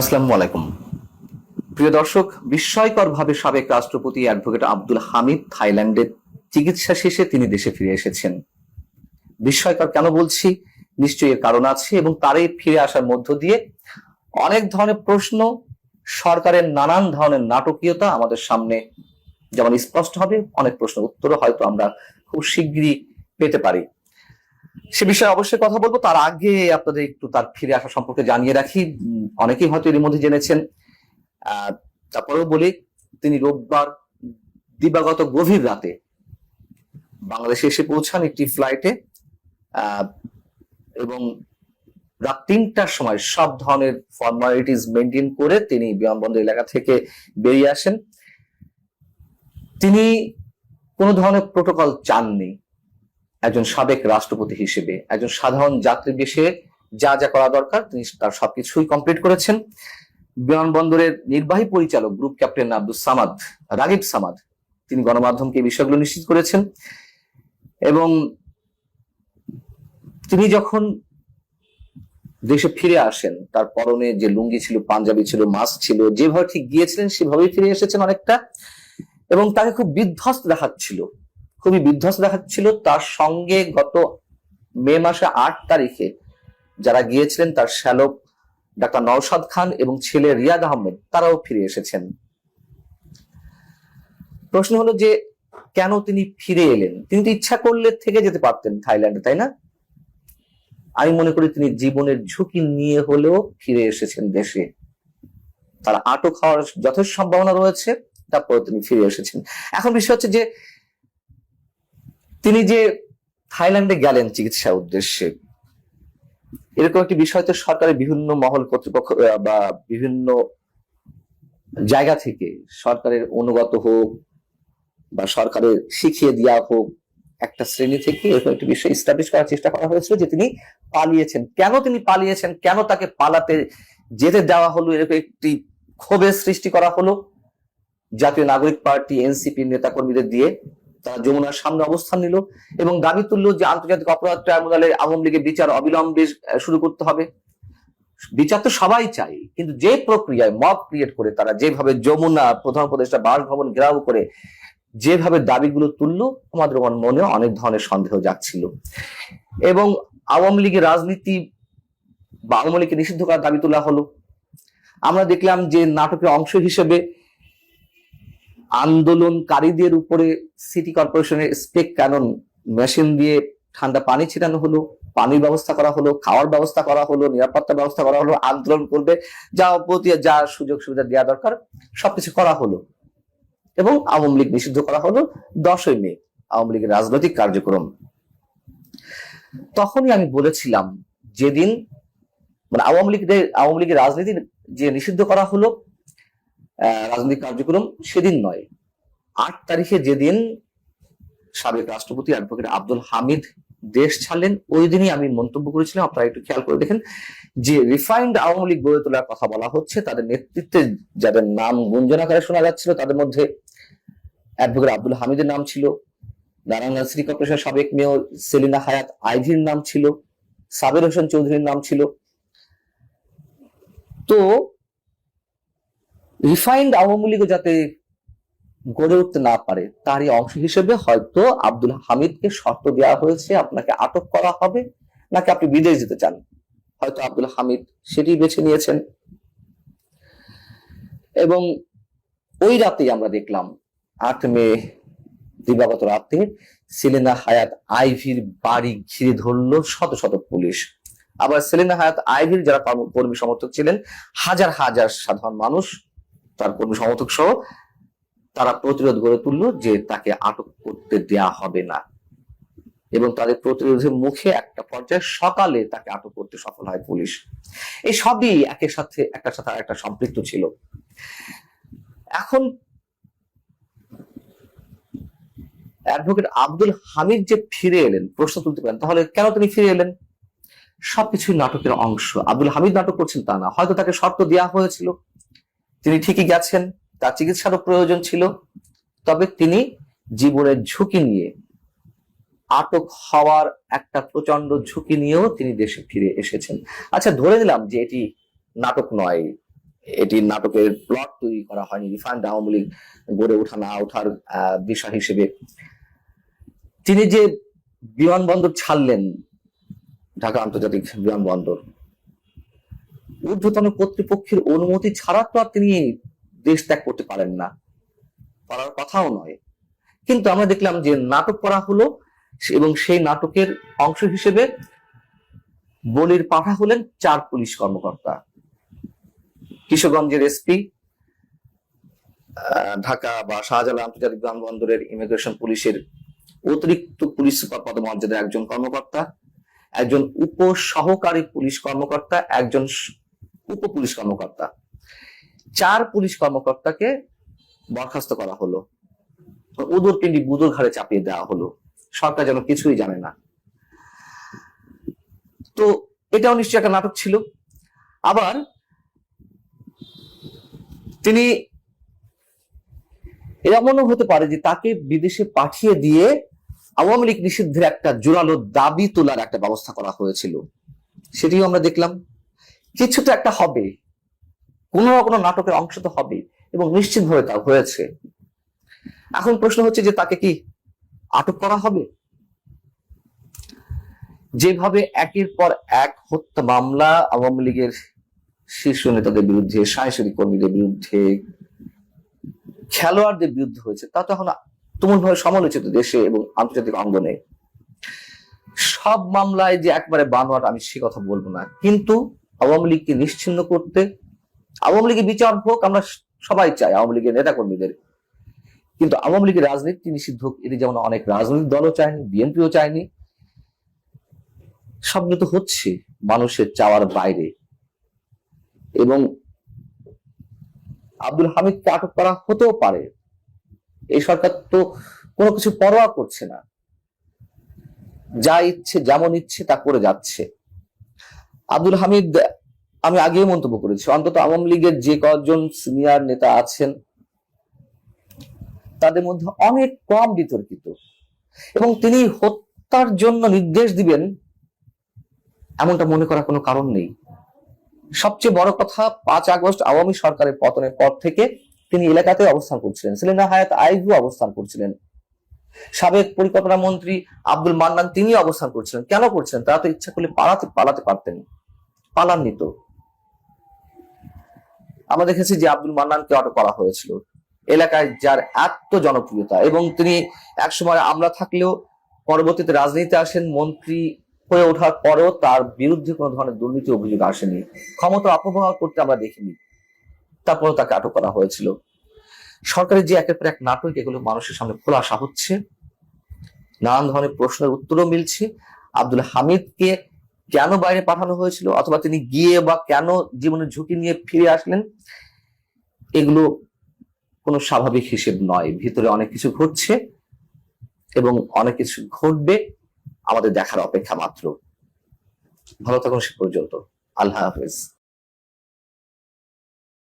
আসসালামু আলাইকুম। প্রিয় দর্শক বিস্ময়কর ভাবে সাবেক রাষ্ট্রপতি অ্যাডভোকেট আব্দুল হামিদ থাইল্যান্ডের চিকিৎসা শেষে তিনি দেশে ফিরে এসেছেন। বিস্ময়কর কেন বলছি? নিশ্চয়ই এর কারণ আছে এবং তারই ফিরে আসার মধ্য দিয়ে অনেক ধরনের প্রশ্ন, সরকারের নানান ধরনের নাটকীয়তা আমাদের সামনে যেমন স্পষ্ট হবে, অনেক প্রশ্ন উত্তরও হয়তো আমরা খুব শীঘ্রই পেতে পারি। সে বিষয়ে অবশ্যই কথা বলব। তার আগে আপনাদের একটু তার ফিরে আসা সম্পর্কে জানিয়ে রাখি। অনেকেই হয়তো এর মধ্যে জেনেছেন। তারপরেও বলি, তিনি রোববার দিবাগত গভীর রাতে বাংলাদেশে এসে পৌঁছান একটি ফ্লাইটে এবং রাত তিনটার সময় সব ধরনের ফর্মালিটিস মেনটেন করে তিনি বিমানবন্দর এলাকা থেকে বেরিয়ে আসেন। তিনি কোনো ধরনের প্রোটোকল চাননি। একজন সাবেক রাষ্ট্রপতি হিসেবে, একজন সাধারণ যাত্রী বেশে যা যা করা দরকার তিনি তার সবকিছুই কমপ্লিট করেছেন। বিমানবন্দরের নির্বাহী পরিচালক গ্রুপ ক্যাপ্টেন আব্দুল সামাদ, রাগিব সামাদ, তিনি গণমাধ্যমকে এই বিষয়গুলো নিশ্চিত করেছেন। এবং তিনি যখন দেশে ফিরে আসেন, তার পরনে যে লুঙ্গি ছিল, পাঞ্জাবি ছিল মাস্ক ছিল, যেভাবে ঠিক গিয়েছিলেন, সেভাবেই ফিরে এসেছেন অনেকটা। এবং তাকে খুব বিধ্বস্ত দেখাচ্ছিল। খুবই বিধ্বস্ত দেখাচ্ছিল। তার সঙ্গে গত মে মাসে আট তারিখে যারা গিয়েছিলেন, তার শ্যালক ডাক্তার নওশাদ খান এবং ছেলে রিয়াদ আহমেদ, তারাও ফিরে এসেছেন। প্রশ্ন হলো যে, কেন তিনি ফিরে এলেন? তিনি তো ইচ্ছা করলে থেকে যেতে পারতেন থাইল্যান্ডে, তাই না? আমি মনে করি তিনি জীবনের ঝুঁকি নিয়ে হলেও ফিরে এসেছেন দেশে। তার আটক হওয়ার যথেষ্ট সম্ভাবনা রয়েছে, তারপরে তিনি ফিরে এসেছেন। এখন বিষয় হচ্ছে যে তিনি যে থাইল্যান্ডে গেলেন চিকিৎসা উদ্দেশ্যে, এরকম একটি বিষয় তো সরকারের বিভিন্ন মহল কর্তৃপক্ষ বা বিভিন্ন জায়গা থেকে সরকারের অনুগত হোক বা সরকারের শিখিয়ে দেওয়া হোক, একটা শ্রেণি থেকে এরকম একটি বিষয় ইস্টাবলিশ করার চেষ্টা করা হয়েছিল যে তিনি পালিয়েছেন। কেন তিনি পালিয়েছেন? কেন তাকে পালাতে যেতে দেওয়া হলো? এরকম একটি ক্ষোভের সৃষ্টি করা হলো। জাতীয় নাগরিক পার্টি এনসিপি নেতাকর্মীদের দিয়ে তারা যমুনার সামনে অবস্থান নিল এবং দাবি তুললো যে আন্তর্জাতিক অপরাধ ট্রাইব্যুনালে আওয়ামী লীগের বিচার অবিলম্বে শুরু করতে হবে। বিচার তো সবাই চাই কিন্তু যে প্রক্রিয়ায় মব ক্রিয়েট করে তারা যেভাবে যমুনা প্রধান উপদেষ্টা বাসভবন ঘেরাও করে যেভাবে দাবিগুলো তুললো আমাদের মনে অনেক ধরনের সন্দেহ যাচ্ছিল এবং আওয়ামী লীগের রাজনীতি বা আওয়ামী লীগকে নিষিদ্ধ করার দাবি তোলা হলো। আমরা দেখলাম যে নাটকের অংশ হিসেবে আন্দোলনকারীদের উপরে সিটি কর্পোরেশনের স্পেক ক্যানন মেশিন দিয়ে ঠান্ডা পানি ছিটানো হলো, পানির ব্যবস্থা করা হলো, খাওয়ার ব্যবস্থা করা হলো, নিরাপত্তা ব্যবস্থা করা হলো, আন্দোলন করবে, যা প্রতি যা সুযোগ সুবিধা দেওয়া দরকার, সবকিছু করা হলো। এবং আওয়ামী লীগ নিষিদ্ধ করা হলো দশই মে, আওয়ামী লীগের রাজনৈতিক কার্যক্রম। তখনই আমি বলেছিলাম, যেদিন মানে আওয়ামী লীগের আওয়ামী লীগের রাজনীতি যে নিষিদ্ধ করা হলো রাজনৈতিক কার্যক্রম সেদিন নয়। আট তারিখে যেদিন সাবেক রাষ্ট্রপতি অ্যাডভোকেট আব্দুল হামিদ দেশ ছাড়লেন, ওই দিনই আমি মন্তব্য করেছিলাম। আপনারা একটু খেয়াল করে দেখেন যে রিফাইন্ড আওয়ামী লীগ গড়ে তোলার কথা বলা হচ্ছে, তাদের নেতৃত্বে যাদের নাম গুঞ্জন আকারে শোনা যাচ্ছিল, তাদের মধ্যে অ্যাডভোকেট আব্দুল হামিদের নাম ছিল নারায়ণগঞ্জ সিটি কর্পোরেশনের সাবেক মেয়র সেলিনা হায়াত আইভির নাম ছিল, সাবের হোসেন চৌধুরীর নাম ছিল। তো রিফাইন্ড আওয়ামী লীগও যাতে গড়ে উঠতে না পারে, তারই অংশ হিসেবে হয়তো আব্দুল হামিদকে শর্ত দেওয়া হয়েছে, আপনাকে আটক করা হবে, নাকি আপনি বিদেশ যেতে চান? হয়তো আব্দুল হামিদ সেটি বেছে নিয়েছেন। এবং ওই রাতেই আমরা দেখলাম, আট মে, দিবাগত রাতে সেলেনা হায়াত আইভির বাড়ি ঘিরে ধরলো শত শত পুলিশ। আবার সেলেনা হায়াত আইভির যারা কর্মী সমর্থক ছিলেন, হাজার হাজার সাধারণ মানুষ তার কর্মী সমর্থক সহ তারা প্রতিরোধ গড়ে তুললো যে তাকে আটক করতে দেয়া হবে না। এবং তাদের প্রতিরোধের মুখে একটা পর্যায়ে সকালে তাকে আটক করতে সফল হয় পুলিশ। এই সবই একের সাথে, একটার সাথে একটা সম্পৃক্ত ছিল। এখন অ্যাডভোকেট আব্দুল হামিদ যে ফিরে এলেন, প্রশ্ন তুলতে পারেন, তাহলে কেন তিনি ফিরে এলেন? সবকিছুই নাটকের অংশ। আব্দুল হামিদ নাটক করছেন তা না, হয়তো তাকে শর্ত দেওয়া হয়েছিল। তিনি ঠিকই গেছেন, তার চিকিৎসারও প্রয়োজন ছিল, তবে তিনি জীবনের ঝুঁকি নিয়ে, আটক হওয়ার একটা প্রচণ্ড ঝুঁকি নিয়েও তিনি দেশে ফিরে এসেছেন। আচ্ছা ধরে নিলাম যে এটি নাটক নয়, এটি নাটকের প্লট তৈরি করা হয়নি রিফান্ড আওয়ামী গড়ে ওঠা না ওঠার বিষয় হিসেবে। তিনি যে বিমানবন্দর ছাড়লেন, ঢাকা আন্তর্জাতিক বিমানবন্দর ঊর্ধ্বতন কর্তৃপক্ষের অনুমতি ছাড়া তো আর তিনি দেশ ত্যাগ করতে পারেন না। পারার কথাও নয়। কিন্তু আমরা দেখলাম যে নাটক করা হলো এবং সেই নাটকের অংশ হিসেবে বলির পাঠা হলেন চার পুলিশ কর্মকর্তা। কিশোরগঞ্জের এসপি ঢাকা বা শাহজালাল আন্তর্জাতিক বিমানবন্দরের ইমিগ্রেশন পুলিশের অতিরিক্ত পুলিশ সুপার পদমর্যাদার একজন কর্মকর্তা, একজন উপ সহকারী পুলিশ কর্মকর্তা, একজন উপ পুলিশ কর্মকর্তা। চার পুলিশ কর্মকর্তাকে বরখাস্ত করা হলো। উদর পিন্ডি বুদর ঘাড়ে চাপিয়ে দেওয়া হলো। সরকার যেন কিছুই জানে না। তো এটাও নিশ্চয়ই একটা নাটক ছিল। আবার তিনি এমনও হতে পারে যে তাকে বিদেশে পাঠিয়ে দিয়ে আওয়ামী লীগ নিষিদ্ধের একটা জোরালো দাবি তোলার একটা ব্যবস্থা করা হয়েছিল। সেটিও আমরা দেখলাম। কিছুটা একটা হবে। কোনো না কোনো নাটকের অংশ তো হবে এবং নিশ্চিতভাবে তা হয়েছে। এখন প্রশ্ন হচ্ছে যে তাকে কি আটক করা হবে? যেভাবে একের পর এক হত্যা মামলা আওয়ামী লীগের শীর্ষ নেতাদের বিরুদ্ধে সাংস্কৃতিক কর্মীদের বিরুদ্ধে, খেলোয়াড়দের বিরুদ্ধে হয়েছে, তা তো এখন তুমুলভাবে সমালোচিত দেশে এবং আন্তর্জাতিক অঙ্গনে। সব মামলায় যে একবারে বানোয়াট, আমি সে কথা বলব না। কিন্তু আওয়ামী লীগকে নিশ্চিন্ন করতে, আওয়ামী লীগের বিচার হোক, আমরা সবাই চাই আওয়ামী লীগের নেতা কর্মীদের কিন্তু আওয়ামী লীগের রাজনীতি নিষিদ্ধ হোক এটি যেমন অনেক রাজনৈতিক দলও চায়নি, বিএনপিও চায়নি। সবগুলো তো হচ্ছে মানুষের চাওয়ার বাইরে। এবং আব্দুল হামিদকে আটক করা হতেও পারে। এই সরকার তো কোনো কিছু পরোয়া করছে না। যা ইচ্ছে, যেমন ইচ্ছে তা করে যাচ্ছে। আব্দুল হামিদ, আমি আগেই মন্তব্য করেছি। অন্তত আওয়ামী লীগের যে কয়েকজন সিনিয়র নেতা আছেন, তাদের মধ্যে অনেক কম বিতর্কিত। এবং তিনি হত্যার জন্য নির্দেশ দিবেন, এমনটা মনে করার কোনো কারণ নেই। সবচেয়ে বড় কথা, পাঁচ আগস্ট আওয়ামী সরকারের পতনের পর থেকে তিনি এলাকাতে অবস্থান করছিলেন। সেলিনা হায়াত আইভু অবস্থান করছিলেন। সাবেক পরিকল্পনা মন্ত্রী আব্দুল মান্নান তিনি অবস্থান করছিলেন। কেন করছেন? তারা তো ইচ্ছা করলে পালাতে পালাতে পারতেন। পালাননি তো আমরা দেখেছি যে আব্দুল মান্নানকে আটক করা হয়েছিল। এলাকায় যার এত জনপ্রিয়তা এবং তিনি একসময় আমরা থাকলেও পরবর্তীতে রাজনীতিতে আসেন, মন্ত্রী হয়ে ওঠার পরেও তার বিরুদ্ধে কোনো ধরনের দুর্নীতি অভিযোগ আসেনি। ক্ষমতা অপব্যবহার করতে আমরা দেখিনি। তারপরেও তাকে আটক করা হয়েছিল। সরকারের যে একের পর এক নাটক, এগুলো মানুষের সামনে খোলাসা হচ্ছে। নানান ধরনের প্রশ্নের উত্তরও মিলছে। আব্দুল হামিদকে কেন বাইরে পাঠানো হয়েছিল অথবা তিনি গিয়ে বা কেন জীবনের ঝুঁকি নিয়ে ফিরে আসলেন, এগুলো কোনো স্বাভাবিক হিসেব নয়। ভিতরে অনেক কিছু ঘটছে এবং অনেক কিছু ঘটবে, আমাদের দেখার অপেক্ষা মাত্র। ভালো থাকুন, সে পর্যন্ত। আল্লাহ হাফেজ।